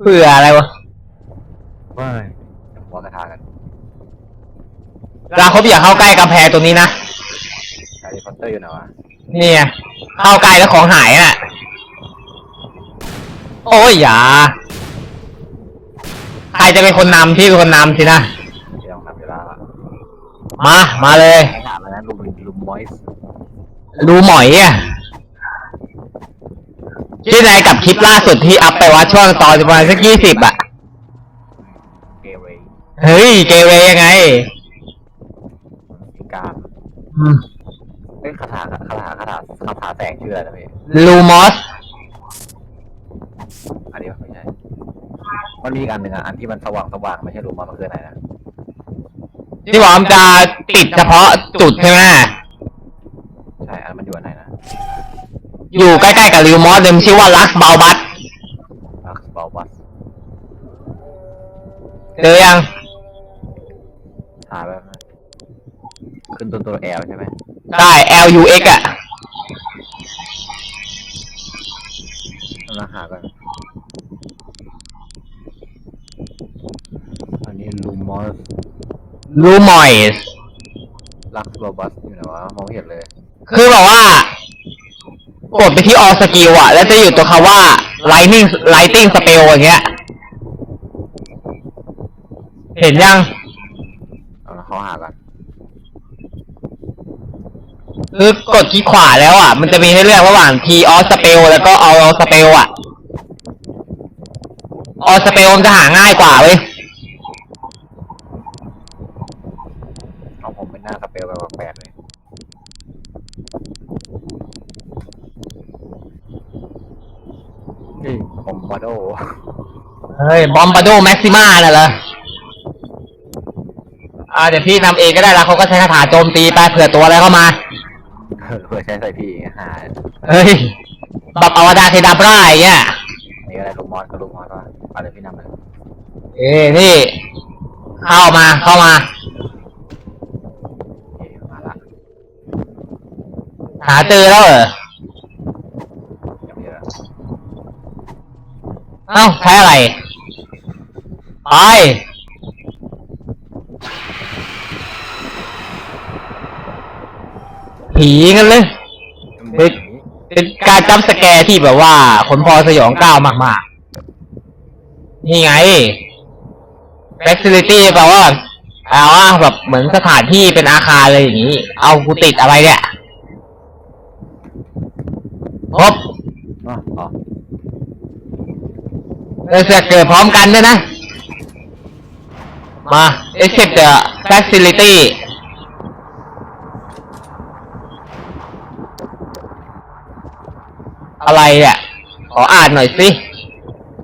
เพื่ออะไรวะไม่หัวกระทากันเราเขาอย่าเข้าใกล้กำแพงตรงนี้นะแฮร์รี่พอตเตอร์อยู่ไหนวะนี่ไงเข้าใกล้แล้วของหายอะ โอ้ยอย่า ใครจะเป็นคนนำพี่เป็นคนนำสินะที่ต้องนับเวลาอะมา มาเลยไม่ถามแล้วนะลุมลุมมอยส์ ดูหมอยอะที่ไหนกับคลิปล่าสุดที่อัพไปว่าช่วงตอนประมาณสักยี่สิบอะ เกเรย์เฮ้ย เกเรยังไงสิการอืมเอ้ยคาถาคาถาคาถาคาถาแสงชื่ออะไรนะพี่ลูมอส อันนี้ไม่ใช่มันมีอีกอันหนึ่งอะอันที่มันสว่างสว่างไม่ใช่รูมมันคืออะไรนะที่บอกมันจะติดเฉพาะจุดใช่ไหม ใช่ อันมันอยู่อันไหนนะ อยู่ใกล้ๆกับลิวมอสเดิมชื่อว่าลักเบาบัตลักซ์บอลบัสเจอยังหาแบบนั้นขึ้นตัวตัวแอลใช่ไหมได้ L U X อะเราหากันอันนี้ลูมอสลูมอยส์ลักซ์บอลบัสอยู่ไหนวะมองไม่เห็นเลย คือบอกว่าก ดไปที่ all skill อะ แล้วจะอยู่ตัวคำว่า lightning lighting spell อย่างเงี้ย เห็นยังเอาละเขาหากันคือกดคลิกขวาแล้วอะ มันจะมีให้เลือกระหว่าง T all spell แล้วก็ all spell อะ all spell มันจะหาง่ายกว่าเว้ย เอาผมเป็นหน้าสเปลแบบแปลกๆเลยนี่ผมบาโด เฮ้ยบอมบาโดแม็กซิม่าน่ะเหรออ่าเดี๋ยวพี่นำเองก็ได้แล้วเขาก็ใช้คาถาโจมตีไปเผื่อตัวอะไรเข้ามาเพื่อใช้ใส่พี่หาเฮ้ยแบบอวดาเทดาบร่าอย่างเงี้ยนี่ก็ได้ลูกมอสก็ลูกมอสว่าเอาเดี๋ยวพี่นำเลยเอ้นี่เข้ามาเข้ามา โอเคมาละหาเจอแล้วเหรอยังไม่เจอเอ้าใช้อะไร ไป ผีกันเลย เฮ้ย เป็นการจับสแกร์ที่แบบว่า ขนพอสยองก้าวมากๆ นี่ไง facility แปลว่าแปลว่าแบบเหมือนสถานที่เป็นอาคารอะไรอย่างนี้ เอากูติดอะไรเนี่ยครบอ๋ออ๋อ เราจะเกิดพร้อมกันด้วยนะ มา escape the facility อะไรเนี่ยขออ่านหน่อยสิ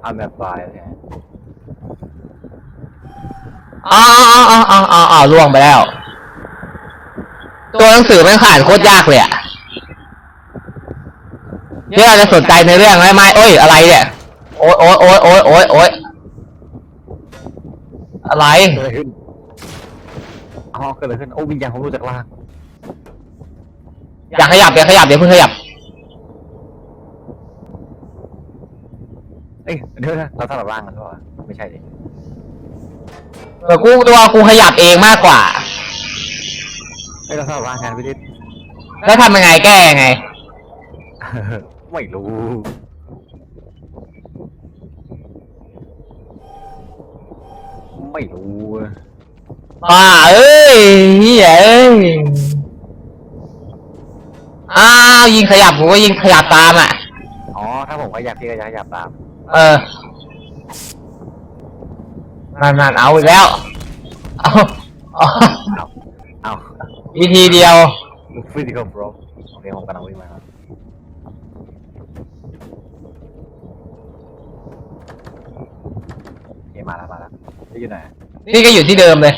เอาแบบบายเนี่ยอ้าวอ้าวอ้าวอ้าวอ้าวอ้าวล่วงไปแล้ว ตัวหนังสือมันขาดโคตรยากเลยอะที่เราจะสนใจในเรื่องไหมไม่เอ้ยอะไรเนี่ย โอ๊ยโอ๊ยโอ๊ยโอ๊ยโอ๊ยโอ๊ยอะไร เกิดอะไรขึ้นอ๋อเกิดอะไรขึ้น โอ้วิญญาณของรู้จากล่าง อย่าขยับอย่าขยับอย่าเพิ่งขยับ เอ้ยเดี๋ยวนะเราสลับร่างกันหรือเปล่าไม่ใช่ดิ เออกูตัวกูขยับเองมากกว่า เอ้ยเราสลับร่างกันพี่ดิษแล้วทำยังไงแก้ยังไง ไม่รู้ ไม่รู้อ่าเอ้ยเฮียเอ้ยอ้าวยิงขยับผมก็ยิงขยับตามอะ อ๋อ ถ้าผมขยับพี่ก็จะขยับตาม เออนั่นนั่นเอาอีกแล้ว เอาเอาเอาเอาวิธีเดียวฟิสิกอลบล็อกโอเคผมกำลังวิ่งมาครับโอเคมาแล้วมาแล้ว พี่อยู่ไหนพี่ก็อยู่ที่เดิมเลย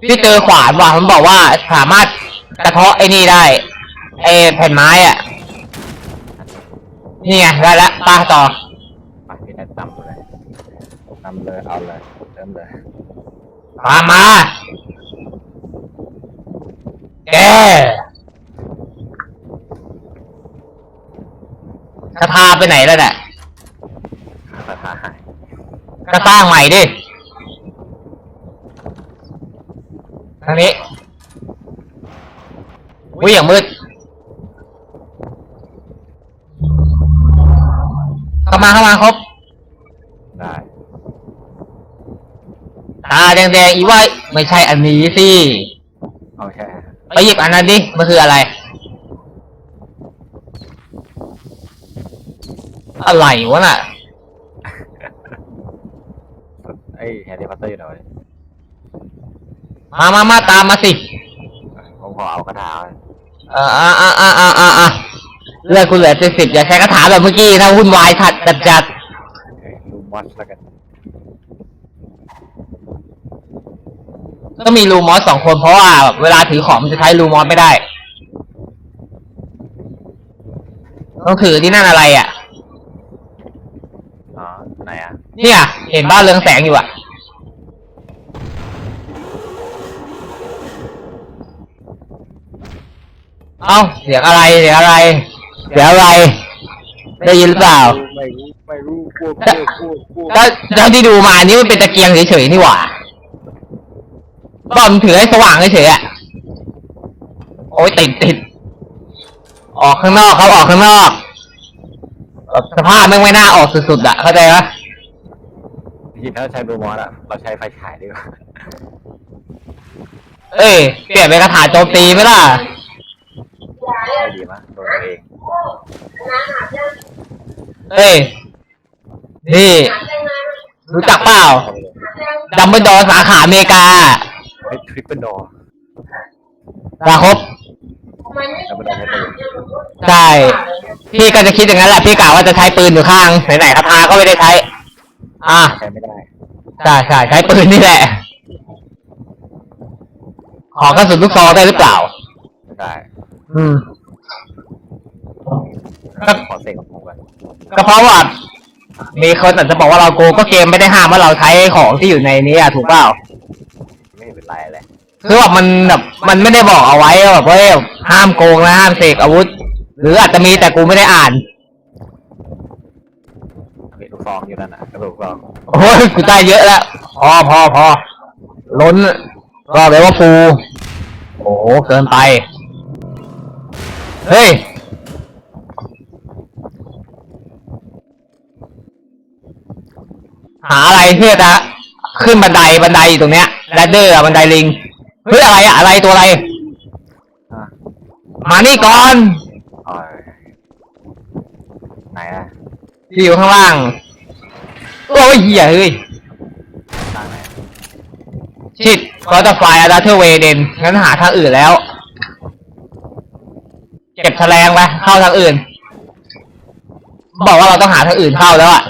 พี่เจอขวานว่ะมันบอกว่าสามารถกระเทาะไอ้นี่ได้ไอ้แผ่นไม้อะนี่ไงได้ละปาต่อไาพี่แนะนำเลยนำเลยเอาเลยเริ่มเลยปามาแกจะพาไปไหนแล้วเนี่ย ก็สร้างใหม่ดิทางนี้วิ่งอย่างมืดเข้ามาเข้ามาครบ ได้ตาแดงๆอีไว้ไม่ใช่อันนี้สิเอาแค่ไปหยิบอันนั้นดิมันคืออะไร อะไรวะน่ะ ไอ้แฮร์รี่พอตเตอร์อยู่ไหนวะ มามามาตามมาสิ ผมขอเอากระถาไว้เอ่าอ่าอ่าอ่าอ่าอ่าอ่าเลือดคุณเหลือเจ็ดสิบอย่าใช้คาถาแบบเมื่อกี้ถ้าวุ่นวายถัดจัดจัดเอ้ยลูมอสแล้วกันก็มีลูมอสสองคนเพราะว่าเวลาถือของมันจะใช้ลูมอสไม่ได้ต้องถือที่นั่นอะไรอะ อ๋อไหนอะเนี่ยเห็นบ้านเรืองแสงอยู่อะ เอ้าเสียงอะไรเสียงอะไร เสียงอะไร ได้ยินหรือเปล่า ไม่รู้ไม่รู้กลัวกลัวกลัวกลัวก็เท่าที่ดูมาอันนี้มันเป็นตะเกียงเฉยๆนี่หว่าก็มันถือให้สว่างเฉยๆอะโอ้ยติดติดออกข้างนอกครับออกข้างนอกแบบสภาพแม่งไม่น่าออกสุดๆอะเข้าใจปะจริงๆถ้าใช้ลูมอสอะเราใช้ไฟฉายดีกว่า เอ้ยเปลี่ยนเป็นคาถาโจมตีไหมล่ะ ไม่ดีมั้ยโดนตัวเอง เอ้ย นี่ รู้จักเปล่า ดัมเบิลดอสาขาอเมริกาเฮ้ยทริปเปิลดอร์ลาครบแล้วมันโดนใช้ปืนใช่ พี่ก็จะคิดอย่างนั้นแหละ พี่กะว่าจะใช้ปืนอยู่ข้าง ไหนๆคาถาก็ไม่ได้ใช้ อะ ใช้ไม่ได้ใช่ใช่ใช้ปืนนี่แหละ ขอกระสุนลูกซองได้หรือเปล่า ไม่ได้ อืม ขอเสกของผมก่อนก็เพราะว่า มีคนอาจจะบอกว่าเราโกงก็เกมไม่ได้ห้ามว่าเราใช้ของที่อยู่ในนี้อะถูกเปล่าไม่เป็นไรเลยคือแบบมันแบบมันไม่ได้บอกเอาไว้ว่าแบบว่าห้ามโกงนะห้ามเสกอาวุธ หรืออาจจะมีแต่กูไม่ได้อ่านมีลูกซองอยู่นั่นนะกระดูกซองโอ้ยกูได้เยอะแล้วพอพอพอล้นก็เลยว่าฟูโอ้โหเกินไป เฮ้ย หาอะไรเพื่อจะขึ้นบันไดบันไดอยู่ตรงเนี้ยแรดเดอร์บันไดลิงเฮ้ยอะไรอะอะไรตัวอะไรอะมานี่ก่อนอ๋อไหนอะที่อยู่ข้างล่าง โอ้ยเหี้ยเฮ้ยทางไหนชิดก็จะไฟอะดัตเทอร์เวเดนงั้นหาทางอื่นแล้ว เก็บแฉลงไปเข้าทางอื่น บอกว่าเราต้องหาทางอื่นเข้าแล้วอะ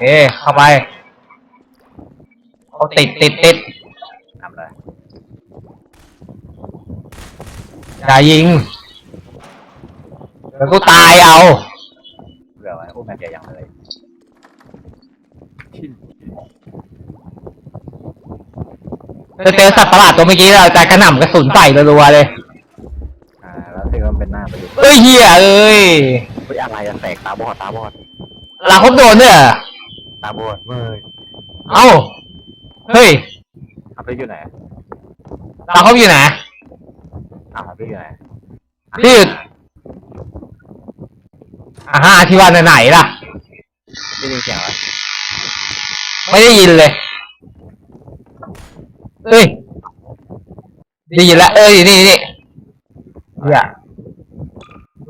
เอ๊เข้าไปโอ้ติดติดติดทำเลยอย่ายิงแล้วกูตายเอาเผื่อไว้โอ้แม่งใหญ่ยังเลยชิ้นจะเจอสัตว์ประหลาดตัวเมื่อกี้เราจะกระหน่ำกระสุนใส่รัวๆเลยอ่าแล้วที่มันเป็นหน้าไปอยู่เอ้ยเฮียเอ้ยเฮ้ยอะไรอะแตกตาบอดตาบอดลาครบโดนเนี่ยเหรอ ตาบอดเมื่อยเอ้า เฮ้ยเอาไปอยู่ไหนลาครบอยู่ไหนอ้าวไปอยู่ไหนพี่อยู่อ่าฮะที่ว่าไหนๆล่ะ ได้ยินเสียงไหมไม่ได้ยินเลย เอ้ย ได้ยินแล้ว เอ้ย นี่นี่เนี่ย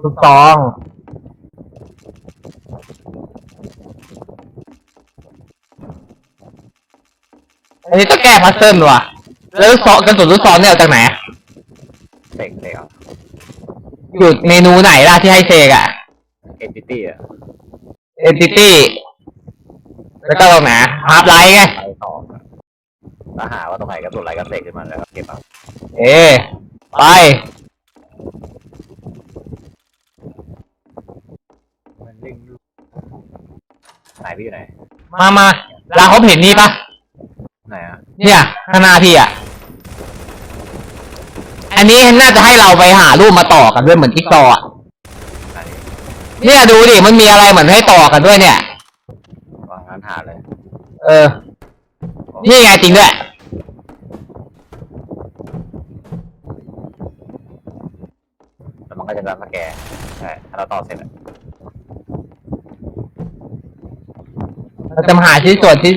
ลูกซอง อันนี้ต้องแก้พัซเซิลว่ะ แล้วลูกซองกระสุนลูกซองเนี่ยเอาจากไหนเสกเสกอะอยู่เมนูไหนล่ะที่ให้เซกอะเอนติตี้อะ entity แล้วก็ตรงไหนฮาร์ปไลท์ไง ไปสองอะแล้วหาว่าตรงไหนกระสุนอะไรก็เสกขึ้นมาแล้วก็เก็บเอาเอ๊ไป มันเร่งลูกไหนพี่อยู่ไหนมามาลาเขาเห็นนี่ปะไหนอะ เนี่ยข้างหน้าพี่อะไออันนี้น่าจะให้เราไปหารูปมาต่อกันด้วยเหมือนจิ๊กซอว์อะไหนเนี่ยดูดิมันมีอะไรเหมือนให้ต่อกันด้วยเนี่ย วางงั้นหาเลยเออ นี่ไงจริงด้วย แล้วมันก็จะรับสแกนใช่ถ้าเราต่อเสร็จอะเราจะมาหาชิ้นส่วนที่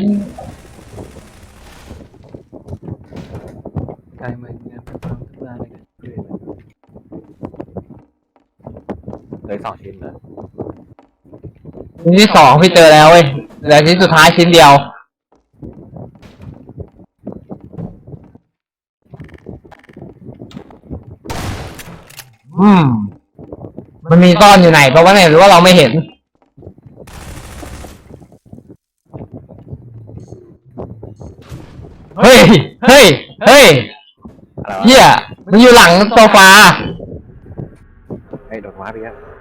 ใกล้เมืองเนี่ยเป็นความทุกข์เลย เหลยสองชิ้นเลยชิ้นที่สองพี่เจอแล้วเว้ยเหลือชิ้นสุดท้ายชิ้นเดียว อืม มันมีซ่อนอยู่ไหนเพราะว่าเนี่ยหรือว่าเราไม่เห็น เฮ้ย เฮ้ย เฮ้ยอะไรวะเฮียมันอยู่หลังโซฟา ไอ้ยโดนว้าไปแล้ว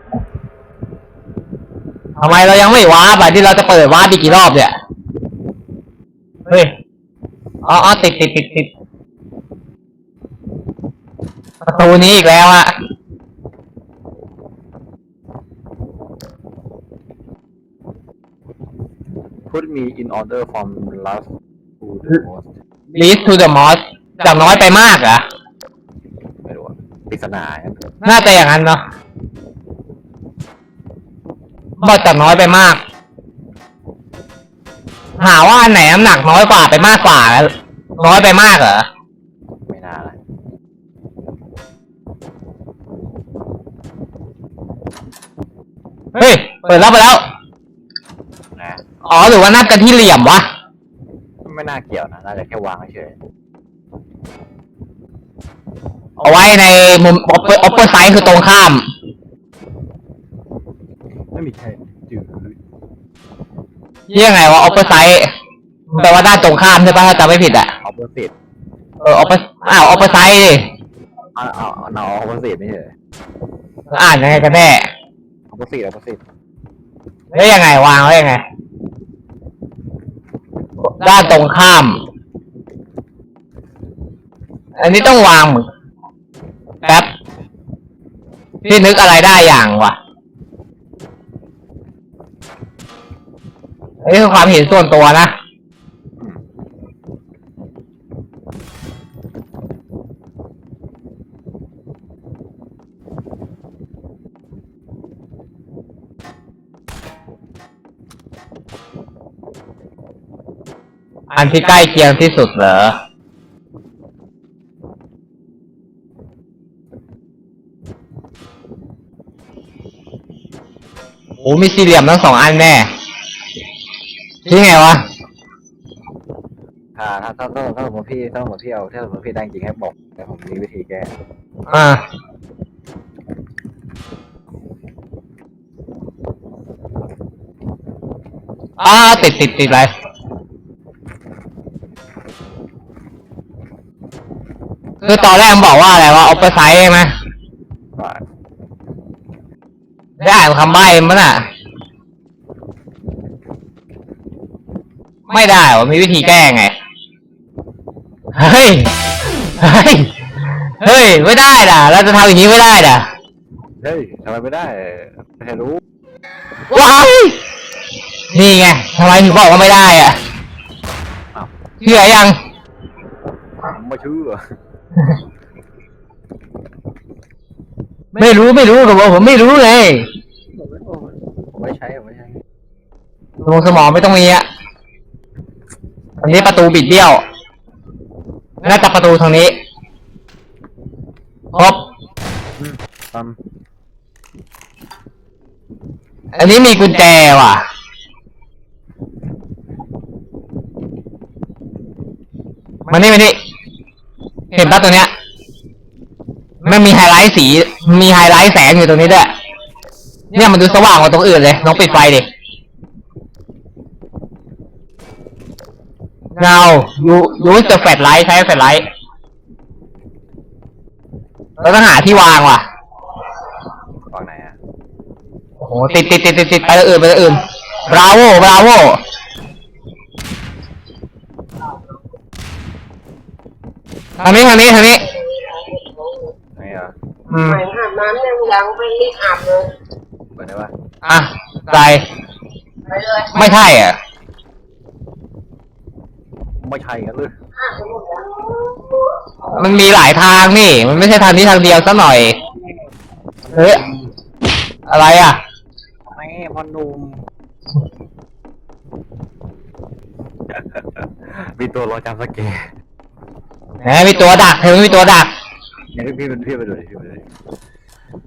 ทำไมเรายังไม่ว้าบอะที่เราจะเปิดว้าอีกกี่รอบเนี่ย เฮ้ยอ๋ออ๋อติดติดติดติดประตูนี้อีกแล้วอะพูดมี in order from last to the most lead to the moss จากน้อยไปมากเหรอะไม่รู้อะปริศนาเนี่ยน่าจะอย่างนั้นเนาะ บอกจากน้อยไปมาก หาว่าอันไหนน้ำหนักน้อยกว่าไปมากกว่า น้อยไปมากเหรอ ไม่น่านะเฮ้ย เปิดรับไปแล้ว นะอ๋อหรือว่านับกันที่เหลี่ยมวะ ไม่น่าเกี่ยวนะน่าจะแค่วางเฉยเอาไว้ในมุม upper upper side คือตรงข้าม ไม่มีใครจืดเรียกไงว่า upper side แปลว่าด้านตรงข้ามใช่ปะถ้าจำไม่ผิดอะออปเปอร์สิตเออ upper อ้าว upper side ดิเอาเอาเอาออปเปอร์สิตไม่ใช่อ่านยังไงกันแน่ออปเปอร์สิตออปเปอร์สิตแล้วยังไงวางไว้ยังไง ด้านตรงข้าม อันนี้ต้องวางเหมือนแป๊บพี่นึกอะไรได้อย่างวะอั นนี้คือความเห็นส่วนตัวนะ อันที่ใกล้เคียงที่สุดเหรอโอ้มีสี่เหลี่ยมทั้งสองอันแน่ ที่ไงวะ ถ้าถ้าถ้าถ้าถ้าสมมติพี่ถ้าสมมติพี่เอาถ้าสมมติพี่ได้จริงให้บอกแต่ผมมีวิธีแก้อ่า อ่า ติดติดติดอะไรคือตอนแรกมันบอกว่าอะไรว่า upper side ใช่ไหมว่าได้อ่านคำใบ้มั้ยน่ะ ไม่ได้วะมีวิธีแก้ไง เฮ้ย เฮ้ย เฮ้ย ไม่ได้ด่ะเราจะทำอย่างนี้ไม่ได้ด่ะเฮ้ยทำไมไม่ได้ไม่ให้รู้ว้ายนี่ไงทำไมถึงบอกว่าไม่ได้อะอ้าวเชื่อยังผมไม่เชื่อ ไม่รู้ไม่รู้ผมบอกผมไม่รู้ไงผมไม่ใช้ผมไม่ใช้สมองสมองไม่ต้องมีอะ อันนี้ประตูบิดเบี้ยว น่าจะประตูทางนี้ ครบอืมอันนี้มีกุญแจว่ะ มานี่มานี่ เห็นปะตัวเนี้ย มันมีไฮไลท์สี มีไฮไลท์แสงอยู่ตรงนี้ด้วย เนี่ยมันดูสว่างกว่าตรงอื่นเลยน้องปิดไฟดิ now you use the flashlight ใช้ flashlight เราต้องหาที่วางว่ะ วางไหนอะโอ้โห ติดติดติดติดติดไปตัวอื่นไปตัวอื่นบราโวบราโวทางนี้ทางนี้ทางนี้อืมใหม่อาบน้ำยังยังไม่รีบอาบเลยเปิดได้ปะอะไรไปเลย ไม่ใช่อะ ไม่ใช่กันเลยอาบไปหมดแล้วมันมีหลายทางนี่ มันไม่ใช่ทางนี้ทางเดียวซะหน่อย เฮ้ย อะไรอะ แม่พอหนุ่มมีตัวรอจำสเกตแหมมีตัวดักเธอไม่มีตัวดักเดี๋ยวพี่พี่ไปดูดิพี่ไปดูดิ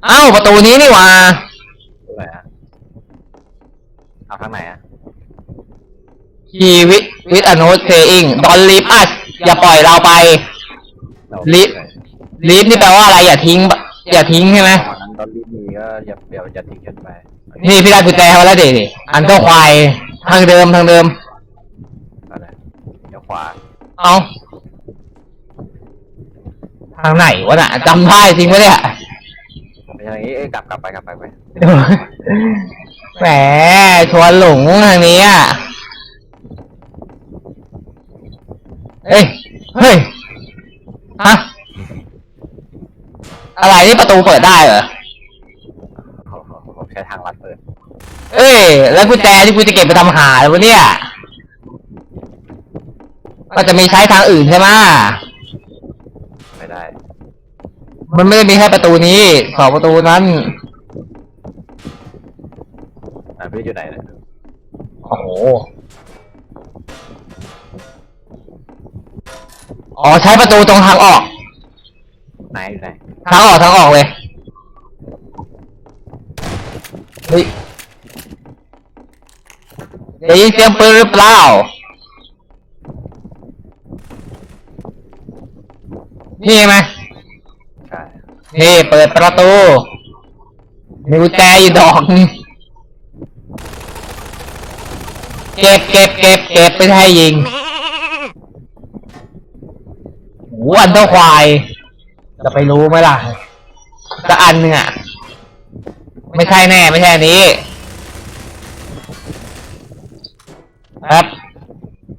เอ้าประตูนี้นี่หว่าตัวไหนอะเอาทางไหนอะ ชีวิตวิทอโนเซอิงดอนลีฟอัสอย่าปล่อยเราไปเราลิลีฟนี่แปลว่าอะไรอย่าทิ้ง อย่าทิ้งใช่ไหมตอนนั้นตอนรีบมีก็อย่าเดี๋ยวอย่าทิ้งกันไปนี่พี่ได้กุญแจมาแล้วดิดิอันเจ้าควายทางเดิมทางเดิม อะไรเดี๋ยวขวาเอาทางไหนวะน่ะจำได้จริงปะเนี่ย ไม่ใช่อย่างงี้เอ้ยกลับกลับไปกลับไปไป แหมชวนหลงทางนี้อะ เอ้ย เฮ้ย ฮะ อะไรนี่ประตูเปิดได้เหรอโอ้โหผมใช้ทางลัดเปิดเอ้ย แล้วกุญแจที่กูจะเก็บไปทำหาแล้ววะเนี่ย ก็จะมีใช้ทางอื่นใช่ไหมไม่ได้ มันไม่ได้มีแค่ประตูนี้ สองประตูนั้น อะพี่อยู่ไหนเนี่ยโอ้โห อ๋อใช้ประตูตรงทางออก ไหนอยู่ไหนทางออกทางออกเลย เฮ้ยได้ยินเสียงปืนหรือเปล่า นี่ไหมใช่นี่เปิดประตู มีกุญแจอยู่ดอกนึงเก็บเก็บเก็บเก็บไปให้ยิง หูอันเท่าควาย จะไปรู้ไหมล่ะจะอันหนึ่งอะ ไม่ใช่แน่ ไม่ใช่อันนี้แป๊บ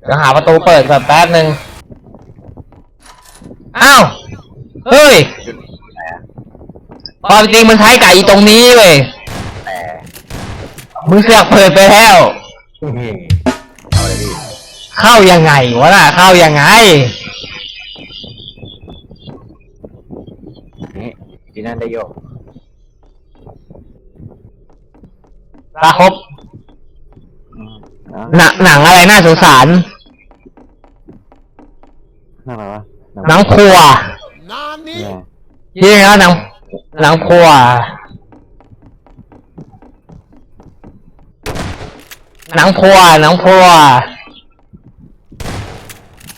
เดี๋ยวหาประตูเปิดก่อนแป๊บหนึ่งอ้าว เฮ้ยอยู่ไหนอะความจริงมันใช้ไก่ตรงนี้เว้ยแต่มึงเสือกเปิดไปแล้วนี่เอาเลยพี่เข้ายังไงวะน่ะ เข้ายังไง นี่ที่นั่นได้ โยกตาครบอืมอะหนังหนังอะไรน่าสงสาร นั่นอะไรวะหนังครัวเนี่ยที่นี่นะหนังหนังครัว หนังครัวหนังครัว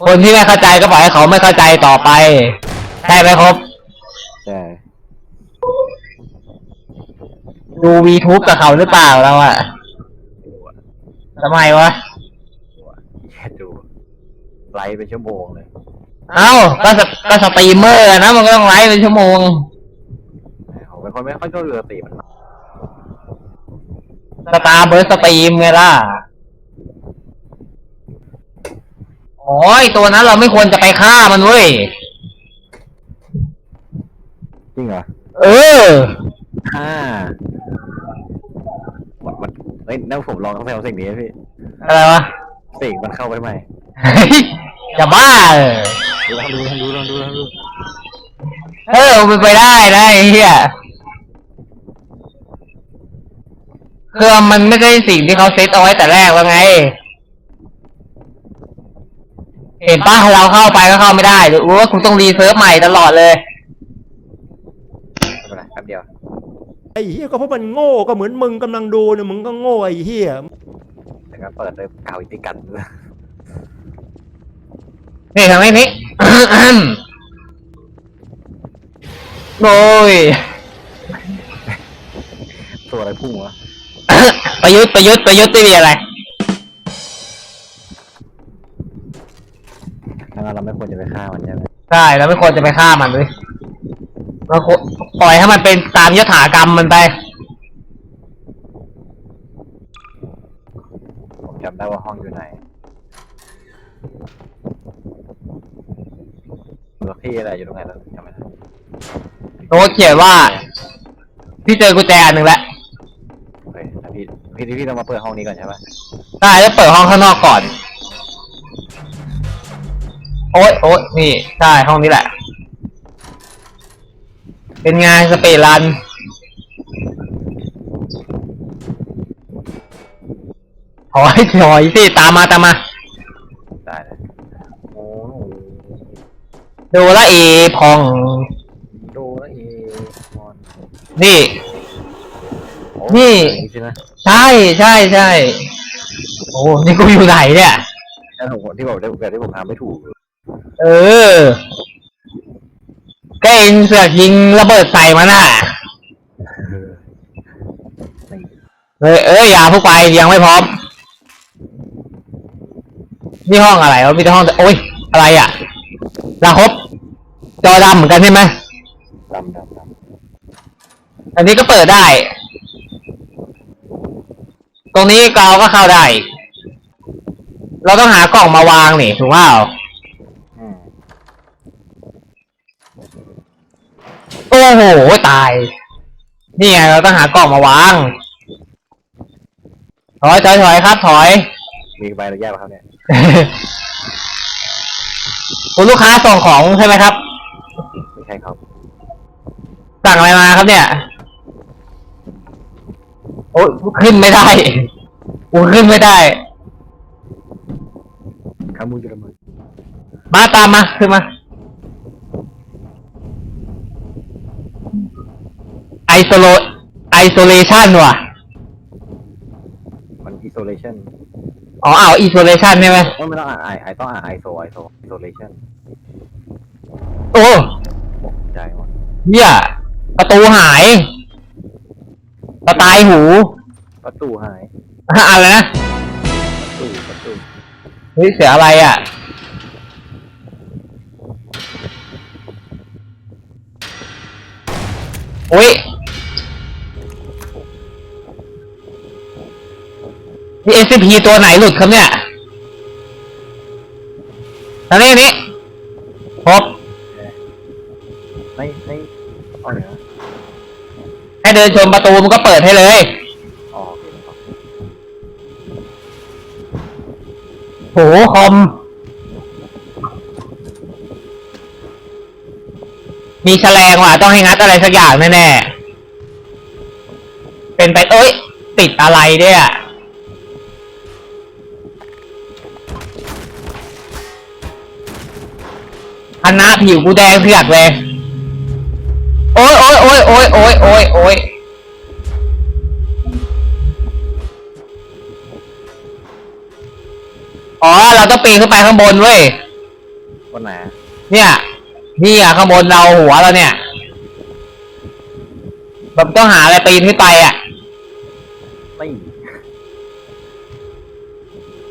คนที่ไม่เข้าใจก็ปล่อยให้เขาไม่เข้าใจต่อไป ใช่ไหมครบใช่ ดูวีทูบกับเขาหรือเปล่าเราอะดูอะทำไมวะ ดูอะแค่ดูไลฟ์เป็นชั่วโมงเลย เอ้าก็สก็สตรีมเมอร์นะมันก็ต้องไลฟ์เป็นชั่วโมง ผมเป็นคนไม่ค่อยชอบดูสตรีมมันสตาร์เบิร์สตรีมไงล่ะโอ้ยตัวนั้นเราไม่ควรจะไปฆ่ามันเว้ย จริงเหรอ เออ อ่ามันมันเฮ้ยนั่นผมลองต้องเอาสิ่งนี้พี่อะไรวะสิ่งมันเข้าไปใหม่เฮ้ยจะบ้าเหรอดูลองดูลองดูลองดูลองดูเออมันไปได้นะไอ้เหี้ยคือมันไม่ใช่สิ่งที่เขาเซตเอาไว้แต่แรกแล้วไง เห็นป้าเราเข้าไปก็เข้าไม่ได้หรือว่าคุณต้องรีเซิร์ฟใหม่ตลอดเลย ไม่เป็นไรแป๊บเดียวไอ้เฮียก็เพราะมันโง่ก็เหมือนมึงกำลังดูเนี่ยมึงก็โง่ไอ้เฮียแต่ก็เปิดเลยกาวอิติกัน นี่ทางนี้นี่ โอ้ย ตัวอะไรพุ่งวะประยุทธ์ประยุทธ์ประยุทธ์ไม่มีอะไรงั้นเราไม่ควรจะไปฆ่ามันใช่ไหมใช่แล้วไม่ควรจะไปฆ่ามันเลย เราควรปล่อยให้มันเป็นตามยถากรรมมันไป ผมจำได้ว่าห้องอยู่ไหนอยู่ที่อะไรอยู่ตรงไหนแล้วจำไม่ได้โน้ตเขียนว่า พี่เจอกุญแจอันหนึ่งแล้วโอเคแล้วพี่พี่พี่ต้องมาเปิดห้องนี้ก่อนใช่ปะได้แล้วเปิดห้องข้างนอกก่อน โอ๊ยโอ๊ยนี่ ใช่ ห้องนี้แหละ เป็นไงสเปรย์รัน ถอยถอยสิตามมาตามมา ได้เลยโอ้โหดูแลวเอพอง ดูแล้วเอมอนนี่ โอ้นี่ อย่างนี้ใช่ไหมใช่ใช่ใช่โอ้นี่กูอยู่ไหนเนี่ยนั่นผมที่บอกได้แบบที่ผมทำไม่ถูก เออ ก็เองเสือกยิงระเบิดใส่มันน่ะเออนี่เอ้ยเอ้ยอย่าเพิ่งไปยังไม่พร้อม นี่ห้องอะไรวะมีแต่ห้องแต่โอ้ยอะไรอะลาครบจอดำเหมือนกันใช่ไหมดำดำดำอันนี้ก็เปิดได้ ตรงนี้เราก็เข้าได้ เราต้องหากล่องมาวางนี่ถูกเปล่า อืม โอ้โหตาย นี่ไงเราต้องหากล่องมาวาง ถอยถอยถอยครับ ถอย มีใบอนุญาตป่ะครับเนี่ย คุณลูกค้าส่งของใช่ไหมครับ ไม่ใช่ครับ สั่งอะไรมาครับเนี่ย โอ้ยขึ้นไม่ได้กูขึ้นไม่ได้ ขามูจุลมือมาตามมาขึ้นมา โซโลไอโซเลชันว่ะ มัน isolation อ๋อเอาอิโซเลชันใช่ไหมว่าไม่ต้องอ่านไอไอต้องอ่าน iso iso isolation โอ้โอ้ใจหมดเหี้ยประตูหายกระตายหูประตูหายอะไรนะ ประตูประตูเฮ้ยเสียอะไรอะอุ้ย นี่ SCP ตัวไหนหลุดครับเนี่ยอันนี้อันนี้ครบไม่ไม่เอาเหนือให้เดินชมประตูมันก็เปิดให้เลย อ๋อโอเคครับโหคอม มีแฉลงว่ะ ต้องให้งัดอะไรสักอย่างแน่ๆ เป็นไป เอ้ย ติดอะไรเนี่ย ผิวกูแดงเผือกเลย โอ้ยโอ้ยโอ้ยโอ้ยโอ้ยโอ้ยโอ้ยอ๋อ เราต้องปีนขึ้นไปข้างบนเว้ยวันไหนเนี่ยนี่อะข้างบนเราหัวเราเนี่ย แบบต้องหาอะไรปีนขึ้นไปอะ ไม่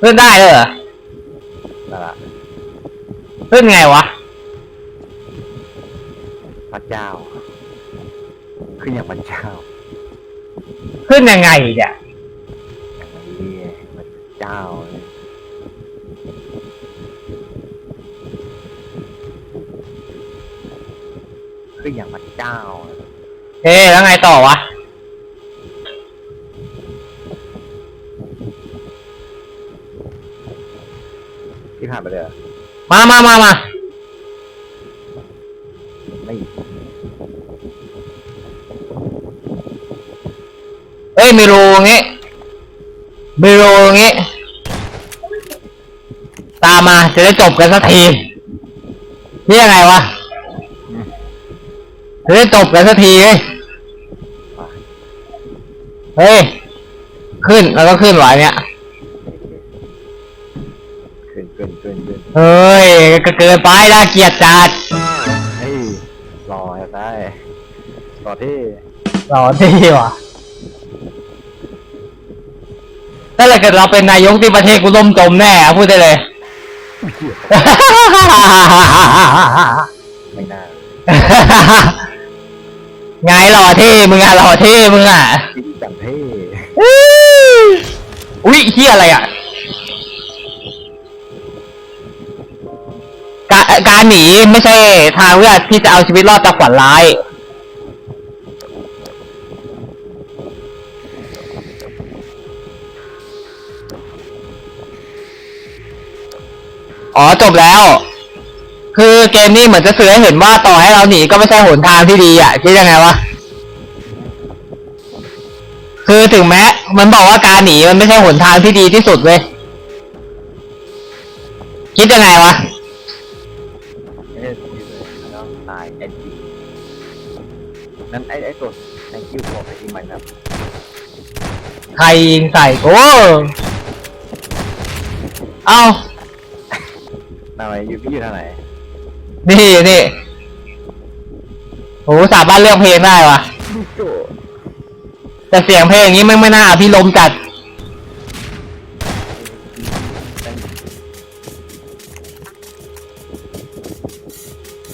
ขึ้นได้เลยเหรอ นั่นละขึ้นไงวะ พระเจ้า ขึ้นอย่างพระเจ้าขึ้นยังไงเนี่ยอย่างนี้พระเจ้าเลยขึ้นอย่างพระเจ้าเลยเฮ้แล้วไงต่อวะ ที่ผ่านไปเลยเหรอมามามามา ไม่เอ้ยมีรูอย่างงี้มีรูอย่างงี้ ตามมาจะได้จบกันสักที นี่ยังไงวะ จะได้จบกันสักทีเว้ยไปเฮ้ย ขึ้นแล้วก็ขึ้นไหวเนี่ย ขึ้นขึ้นขึ้นขึ้นเฮ้ยก็เกินไปน่าเกลียดจัดเฮ้ยรอ ได้รอที่หล่อที่ว่ะถ้าเกิดเราเป็นนายกที่ประเทศกูล่มจมแน่อะพูดได้เลย ไม่น่าไงหล่อเท่มึงอะหล่อเท่มึงอะคิดจังเท่ อุ้ยเฮียอะไรอะ การหนีไม่ใช่ทางเลือที่จะเอาชีวิตรอดจากวัญร้าย อ๋อจบแล้ว คือเกมนี้เหมือนจะสื่อให้เห็นว่าต่อให้เราหนีก็ไม่ใช่หนทางที่ดีอะคิดยังไงวะคือถึงแม้มันบอกว่าการหนีมันไม่ใช่หนทางที่ดีที่สุดเลยคิดยังไงวะ นั้นไอ้ไอ้ตัวไอ้คิวบอกไอ้ที่มันแบบใครยิงใส่โอ้เอ้าทำไมยูพี่อยู่ทางไหนนี่นี่โอ้สามารถเลือกเพลงได้วะโจ้แต่เสียงเพลงอย่างนี้ไม่ไม่น่าอภิรมย์จัด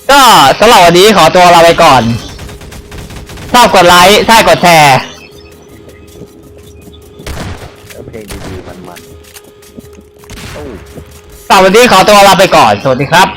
ก็สำหรับวันนี้ขอตัวลาไปก่อน ชอบกดไลค์ใช่กดแชร์แล้วเพลงดีๆมันๆโอ้สำหรับวันนี้ขอตัวลาไปก่อน สวัสดีครับ